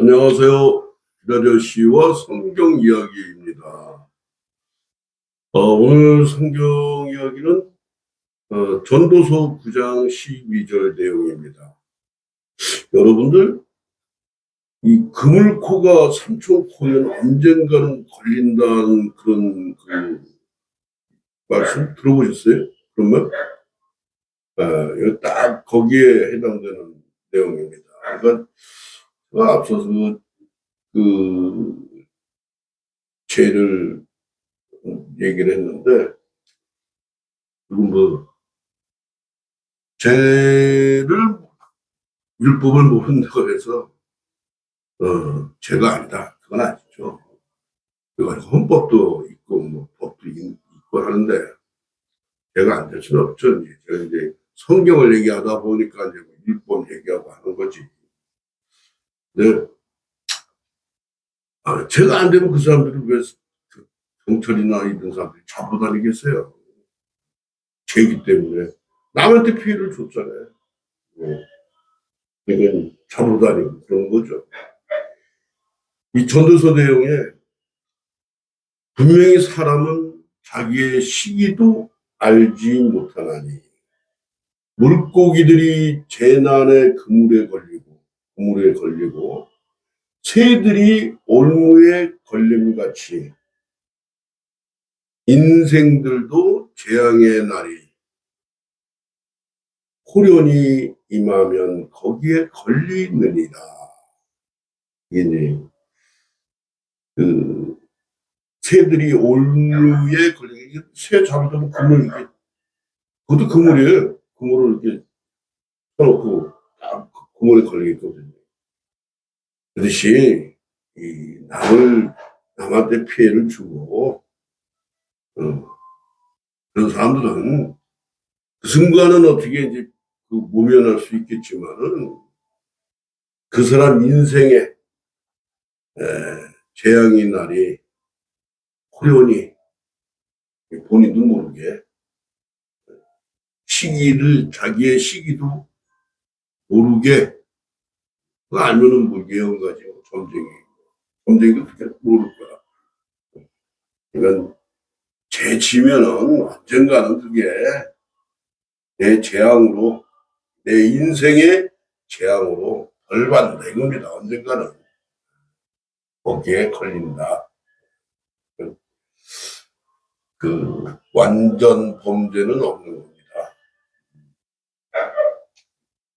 안녕하세요. 기다려시와 성경 이야기입니다. 어, 오늘 성경 이야기는 어, 전도서 9장 12절 내용입니다. 여러분들, 이 그물코가 삼촌코면 언젠가는 걸린다는 그런 그 말씀 들어보셨어요? 그러면 아, 이거 딱 거기에 해당되는 내용입니다. 그러니까 앞서서 그, 그 죄를 얘기를 했는데 그리고 뭐 죄를 율법을 모른다고 해서 어 죄가 아니다 그건 아니죠. 그건 헌법도 있고 뭐 법도 있- 있고 하는데 죄가 안 될 수는 없죠. 제가 이제 성경을 얘기하다 보니까 이제 율법 얘기하고 하는 거지. 네. 아, 제가 안 되면 그 사람들은 왜그 경찰이나 이런 사람들이 잡고 다니겠어요? 죄기 때문에. 남한테 피해를 줬잖아요. 네. 그러니까 잡고 다니고 그런 거죠. 이 전도서 내용에 분명히 사람은 자기의 시기도 알지 못하나니 물고기들이 재난의 그물에 걸리고 그물에 걸리고 새들이 올무에 걸림 같이 인생들도 재앙의 날이 호련이 임하면 거기에 걸리느니라. 이게 그 새들이 올무에 걸리게 새 잡으면 그물 이렇게 그것도 그물이에요. 그물을 이렇게 쳐놓고 딱 그물에 걸리겠거든요. 그듯이 이 남을 남한테 피해를 주고 어, 그런 사람들은 그 순간은 어떻게 이제 그 모면할 수 있겠지만은 그 사람 인생에 에, 재앙의 날이 호련히 본인도 모르게 시기를 자기의 시기도 모르게 알면은 뭐 예언 가지 뭐 점쟁이 점쟁이도 그렇게 모를 거야. 그러니까 죄 지면은 언젠가는 그게 내 재앙으로 내 인생의 재앙으로 벌받는다 이겁니다. 언젠가는 거기에 걸린다. 그 완전 범죄는 없는 거죠.